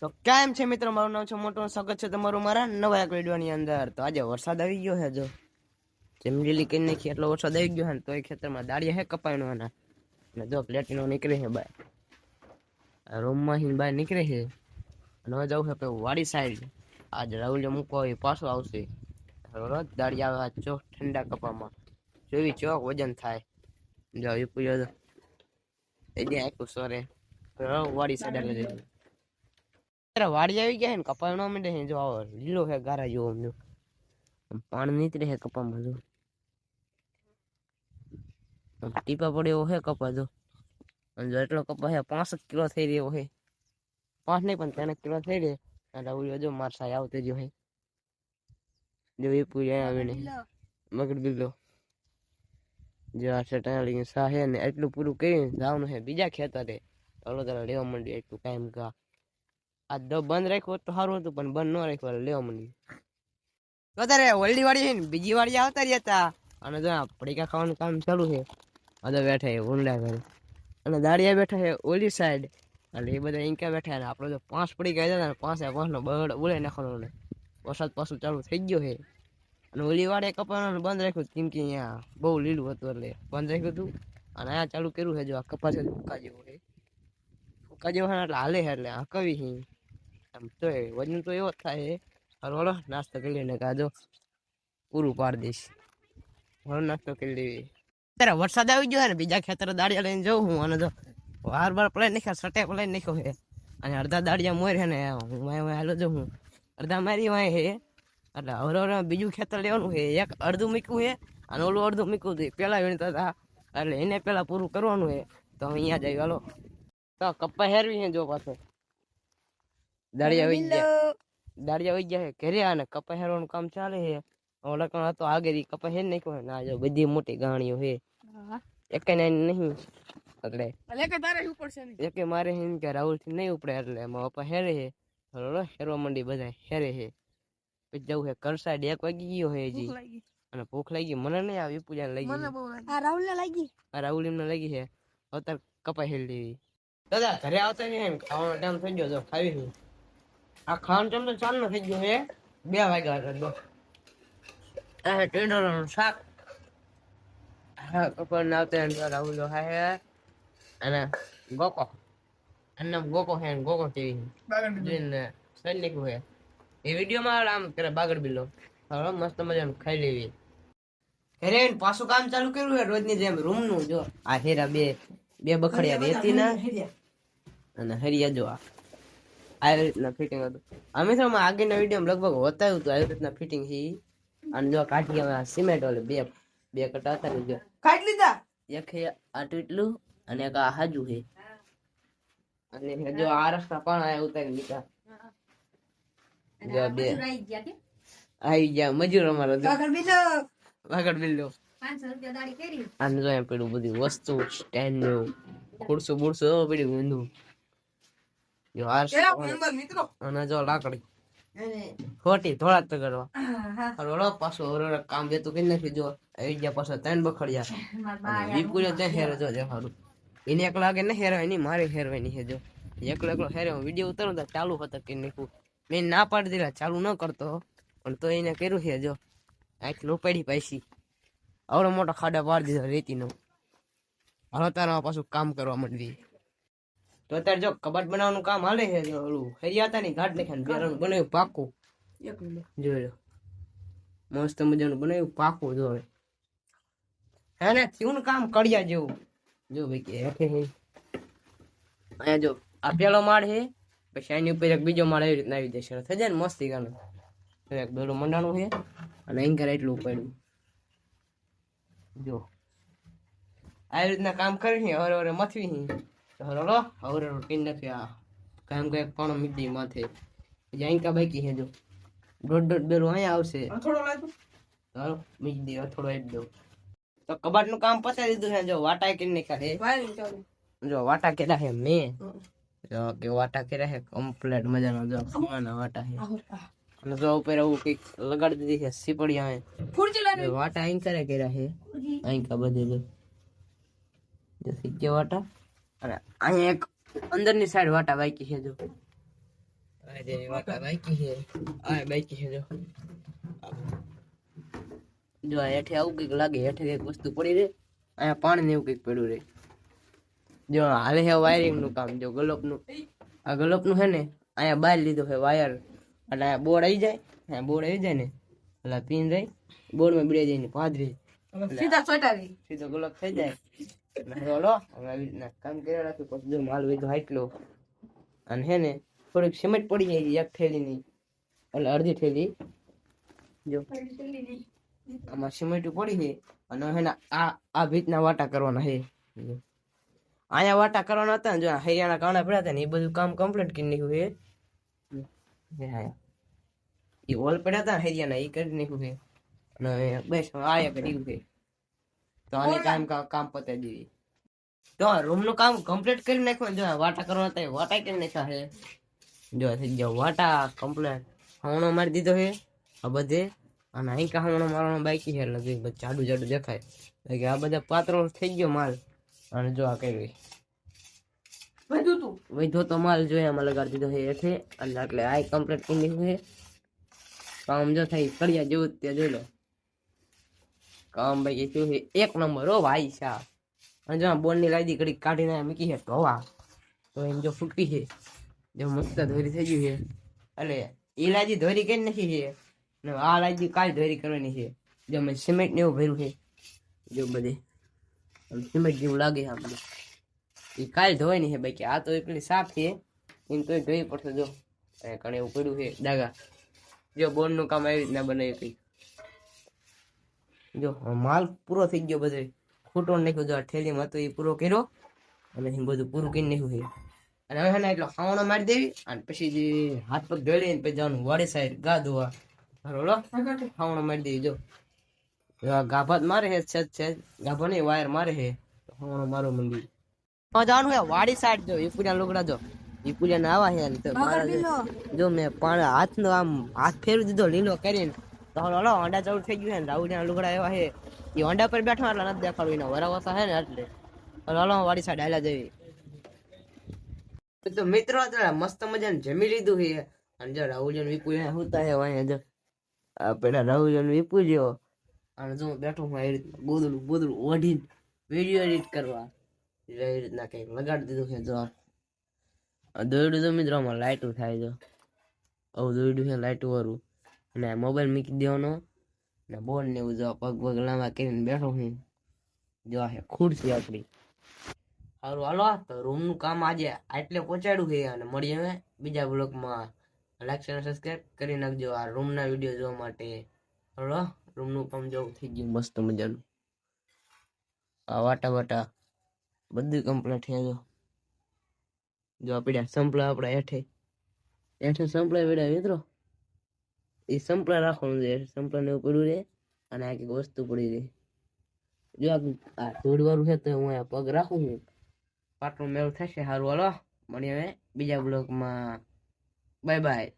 તો કેમ છે મિત્રો, મારું નામ છે મોટો સ્વાગત છે તમારું મારા નવા એક વિડીયોની અંદર. તો આજે વરસાદ આવી ગયો છે જો. જેમ લીલી કરી નાખી, એટલો વરસાદ આવી ગયો છે તો એ ખેતરમાં દાળિયા હે કપાયનો આના અને જો પ્લેટીનો નીકળે છે બહાર રૂમમાં હિન બહાર નીકળે છે. અને હવે જવું છે પેલું વાડી સાઈડ આજ રાહુલ મૂકો એ પાછો આવશે. રોજ દાળી આવે ચોક ઠંડા કપામાં. જોવી ચોક વજન થાય. જો એ તો. એ જ્યાં આખું સોરે વાડી સાઈડ એટલે અરે વાડી આવી ગયા છે ને કપા નો માંડે છે જો આવો લીલો છે, ગારા જેવો અમને પાણી નીતરે છે કપામાં જો. ટીપા પડે એવો છે કપા જો. અને જો એટલો કપા છે પાંસઠ કિલો થઈ રહ્યો છે. પાંચ નહીં, પણ ત્રણ કિલો થઈ રહે અને ઓલી જો, માર સાહેબ આવતો જો હે જો, એ પૂરી આવીને મગર બિલ્લો જો, આ ચટાણી સા છે ને, એટલું પૂરું કરીને જવાનું છે બીજા ખેતરે. તલો તારા લેવા માંડ્યું, એટલું કાયમ કા આ દબ બંધ રાખ્યો તો સારું હતું પણ બંધ ન રાખ્યો લેવા મળી તો તારે ઓલડી વાળી ને બીજી વાળી આવતા રહ્યા હતા અને જો પડીકા ખાવાનું કામ ચાલુ છે અદા બેઠા છે ઊંડા ઘરે. અને દાડિયા બેઠા છે ઓલી સાઈડ એટલે એ બધા ઇન્કા બેઠા અને આપણે જો પાંચ પડીકા આવ્યા હતા ને પાંચે પાંચનો બગડ ઉડે નાખવાનો ને વરસાદ પાછું ચાલુ થઈ ગયો છે. અને ઓલી વાળે કપાવાનું બંધ રાખ્યું કેમ કે અહીંયા બહુ લીલું હતું એટલે બંધ રાખ્યું હતું. અને અહીંયા ચાલુ કર્યું છે જો આ કપાસ ફૂકા જેવો છે. ફૂકા જેવો ને એટલે હાલે છે એટલે આ કવી છે. તો વજન તો એવો જ થાય છે હળવળો નાસ્તો કરી લઈને કાજો પૂરું પાડી દઈશ. હળો નાસ્તો કરી લેવી અત્યારે વરસાદ આવી ગયો ને, બીજા ખેતર દાડિયા લઈને જઉં હું, અને જો વાર બાર પલાઈ નાખ્યા, સટે પલાઈ નાખ્યો છે. અને અડધા દાડિયા મોર છે ને, હું વાય હાલો જઉં હું. અડધા મારી વાય છે. એટલે હવે બીજું ખેતર લેવાનું છે. એક અડધું મૂક્યું છે, અને ઓલું અડધું મૂક્યું હતું પેલા વીણતા હતા, એટલે એને પેલા પૂરું કરવાનું છે. તો અહીંયા જઈ હાલો. તો કપ્પા હેરવી છે જો પાછો. દાળિયા વહી ગયા. દાળિયા વહી ગયા ઘરે અને કપા હેરવાનું કામ ચાલે છે. ઓલા કણ હતો આગળ કપા હેર નાખ્યો ના જો બધી મોટી ગાણીઓ છે. એક નહીં એટલે અલે તારે શું પડશે નહીં? મારે એમ કે રાહુલથી નહીં ઉપડે એટલે એમાં પપ્પા હેરે હે હલો હેરવા મંડી બધા હેરે હે પછી જવું હે કરસાઈડ એક વાગી ગયો હે હજી. અને ભૂખ લાગી મને નહીં આવી પૂજા લાગી. લાગી. આ રાહુલ ને લાગી? આ રાહુલ એમને લાગી છે. અત્યારે કપાઈ હેલ લેવી. દાદા ઘરે આવતા નહીં એમ ખાવાનો ટાઈમ થઈ ગયો જો ખાવી છું આ ખાવાનું તો ચાલનો થઈ ગયો બે વાગ્યા હતા આ શાક. હા કપા ના આવતા એને રાહુલ હા હે. અને ગોકો. અને ગોકો હે ગોકો ટીવી જોઈને સૈનિક હે. એ વિડીયોમાં આમ કરે બાગડ બિલ્લો હવે મસ્ત મજાનું ખાઈ લેવી. હેરે પાછું કામ ચાલુ કર્યું છે રોજની જેમ રૂમનું જો. આ હેરા બે બે બખડિયા રેતી ના અને હરિયા જો આ. આવી રીતના ફિટિંગ હતું. આમાં આગળના વીડિયો લગભગ બતાવ્યું હતું આવી રીતના ફિટિંગ હી અને જો કાઢી હવે સિમેન્ટ ઓલે બે બે કટા હતા ને જો. કાઢી લીધા? એક હે આટલું એટલું અને એક આ હાજુ હે અને જો આ રસ્તા પણ આ ઉતારી દીધા. જો બે. આવી ગયા મજૂર અમારો કાકર બીજો વાગડ બિલ્લો. આને જો એમ પેલું બધી વસ્તુ સ્ટેન્ડનું ખુરશું બુરશું પેલું ઊંધું. જો આ મિત્રો અને જો લાકડી. ખોટી થોડા જ કરવા હરોળો પાછો હરોળો કામ દેતું કરી નાખ્યું જો આવી ગયા પાછો ત્રણ બખડિયા. વિપુરે ત્યાં હેરો જો જે હારું એને એકલા લાગે ને મારે હેરવાની છે જો. એકલો એકલો હેરે વીડિયો ઉતારું તો ચાલુ હતો કે નાખ્યું મેં ના પાડી દીધા ચાલુ ન કરતો પણ તો એને કર્યું છે જો. આટલું પડી પાછી. આવડો મોટો ખાડા પાડી દીધો રેતીનો. હવે તારા પાછું કામ કરવા માંડી તો અત્યારે જો કબાટ બનાવવાનું કામ હાલે છે જો ઓલું હરિયા હતા ને ઘાટ નાખ્યા બેરનું બનાવ્યું પાકું. એક મિનિટ. જોઈ લો. મસ્ત મજાનું બનાવ્યું પાકું જો હવે. હે ને થયું કામ કડિયા જેવું. જો ભાઈ કે હેઠે હે. અહીંયા જો આ પેલો માળ છે પછી એની ઉપર એક બીજો માળ એવી રીતના આવી જશે થઈ જાય ને મસ્તી ગાનું. એક બેડું મંડાણું છે અને અહીં ઘરે એટલું પડ્યું જો. આવી રીતના કામ કરી છે હરે હરે મથવી હરો હરે રૂટીન નથી આ. કામ કંઈક પણ મીડી માથે. અહીં કા બાકી છે જો. દોઢ દોઢ બેલું અહીંયા આવશે. થોડો લાગ્યો. હાલો મીજ દે થોડો આપી દઉં. તો કબાટનું કામ પતાવી દીધું છે જો વાટા કે કરે ચાલો. જો વાટા કેરા છે મેં. જો કે વાટા કેરા છે કમ્પ્લેટ મજાનો જો ખાવાના વાટા છે. અને જો ઉપર કંઈક લગાડી દીધી છે સીપડી આવે ખુરચી લાવી. વાટા અહીં કરે કર્યા છે. અહીં કા બધે જો. જો વાટા. અને અહીંયા એક અંદરની સાઈડ વાટા બાકી છે જો. આ જે વાટા બાકી છે આ બાકી છે જો. જો આ હેઠે આવું કંઈક લાગે હેઠે કંઈક વસ્તુ પડી રહે. અહીંયા પાણી ને એવું કંઈક પડ્યું રહે. જો હાલે છે વાયરિંગનું કામ જો ગલોપનું આ ગલોપનું છે ને અહીંયા બહાર લીધો છે વાયર અને અહીંયા બોર્ડ આવી જાય અહીંયા બોર્ડ આવી જાય ને એટલે પિન રહી. બોર્ડમાં બીડી જાય ને પાદરી સીધા ચોટાડી. સીધો ગલોપ થઈ જાય. એટલે અને હે ને, થોડીક સિમેન્ટ પડી જાય એક થેલીની. અડધી પડી અને હે આ આ ભીતના વાટા કરવાના જો. અહીંયા વાટા કરવાના હતા ને, જો હરિયાણા કાણા પડ્યા હતા ને, એ બધું કામ કમ્પ્લીટ કરી નાખ્યું છે. હા. હોલ પડ્યા હતા હરિયાણા એ કરી નાખ્યું છે. અને બસ આયા કરી છે. તો આને કામ કા- કામ પતે દીધી તો રૂમનું કામ કમ્પ્લીટ કરી નાખ્યું. જો વાટા કરવાના હતા વાટા કરી નાખ્યા છે જો થઈ ગયા વાટા કમ્પ્લીટ હમણો મારી દીધો છે આ બધે. અને અહીં કા હમણો મારવાનો બાકી છે એટલે બધું જાડું જાડું દેખાય. એટલે કે આ બધા પાત્રો થઈ ગયો માલ. અને જો આ કર્યું વધુ તું. વધો તો માલ જોઈએ આમાં લગાડી દીધો છે અને એટલે આ કમ્પ્લીટ કરી નાખ્યું છે કામ જો થઈ કડિયા જેવું ત્યાં તે જોઈ લો. કામ ભાઈ છે એક નંબર ઓ ભાઈ સાહેબ. અને જો બોર્ડની લાદી ઘડી કાઢીને મૂકી છે ધોવા તો એમ જો ફૂટી છે. જો મસ્ત ધોરી થઈ ગયું છે. એટલે એ લાદી ધોરી કરી નથી છે? ને આ લાદી કાલ ધોરી કરવાની છે. જો મેં સિમેન્ટ ને એવું ભર્યું છે. જો બધે. સિમેન્ટ જેવું લાગે છે આપણે એ કાલ ધોવાની છે બાકી. આ તો એટલી સાફ છે. એમ તો ધોઈ પડશે જો. કણે એવું પડ્યું છે. દાગા, જો બોનનું કામ આવી રીતના બનાવ્યું કંઈક. જો માલ પૂરો થઈ ગયો બધો. ખૂટો નાખ્યો જો થેલીમાં હતો એ પૂરો કર્યો. અને એ બધું પૂરું કરી નાખ્યું છે. અને હવે ને એટલો ખાવાનો મારી દેવી. અને પછી જે હાથ પગ ધોઈ લઈને પછી જવાનું વાડી સાઈડ ગા ધોવા. બરોબર ખાવાનો મારી દેવી જો. જો આ ગાભા જ મારે છે છે છે. ગાભા નહીં વાયર મારે છે. ખાવાનો મારો મંડી હા જવાનું છે વાડી સાઈડ જો. એ પૂજા લુગડા જો. ને આવા છે. તો જો- જો મેં પણ હાથનો આમ હાથ ફેરવી દીધો લીલો કરીને. તો હવે હલો અંડા જવું થઈ ગયું છે ને રાહુલના લુગડા એવા છે. એ અંડા પર બેઠો એટલે નથી દેખાડું એના વરાવાસા છે ને એટલે. હલો હલો, વાડી સાઈડ હાલ્યા જવી તો મિત્રો અત્યારે મસ્ત મજાને જમી લીધું છે. અને જો રાહુલજન વિપુ હોતા છે વાય જો. પેલા રાહુલજન વિપુ જો અને જો બેઠો હું એ રીતના બોદડું બોદડું ઓઢીને વીડિયો એડિટ કરવા. એ રીતના કંઈક લગાડી દીધું છે, જો. દોડ્યું તો મિત્રોમાં લાઇટું થાય જો આવું દોડ્યું છે લાઇટું વાળું. અને મોબાઈલ મૂકી દેવાનો. ને બોલ ને એવું જો પગ પગ લાંબા કરીને બેઠો હું. જો છે ખુરશી આપણી સારું હાલો તો રૂમનું કામ આજે આટલે પહોંચાડ્યું છે અને મળીએ હવે બીજા બ્લોગમાં લાઈક શેર સબસ્ક્રાઈબ કરી નાખજો આ રૂમ ના વીડિયો જોવા માટે. હાલો રૂમનું કામ જેવું થઈ ગયું મસ્ત મજાનું. આ વાટા વાટા બધું કમ્પ્લીટ થઈ ગયું. જો આપણે સંપલા આપણા હેઠે. હેઠે સંપલા વેડા મિત્રો. એ સંપલા રાખવાનું છે. સંપલાને એવું પડ્યું રહે અને આ કંઈક વસ્તુ પડી રહે. જો આ આ છે તો હું અહીંયા પગ રાખું છું. પાટલું મેળ થશે, સારું હાલો. મળીએ હવે બીજા બ્લોગમાં. Bye bye.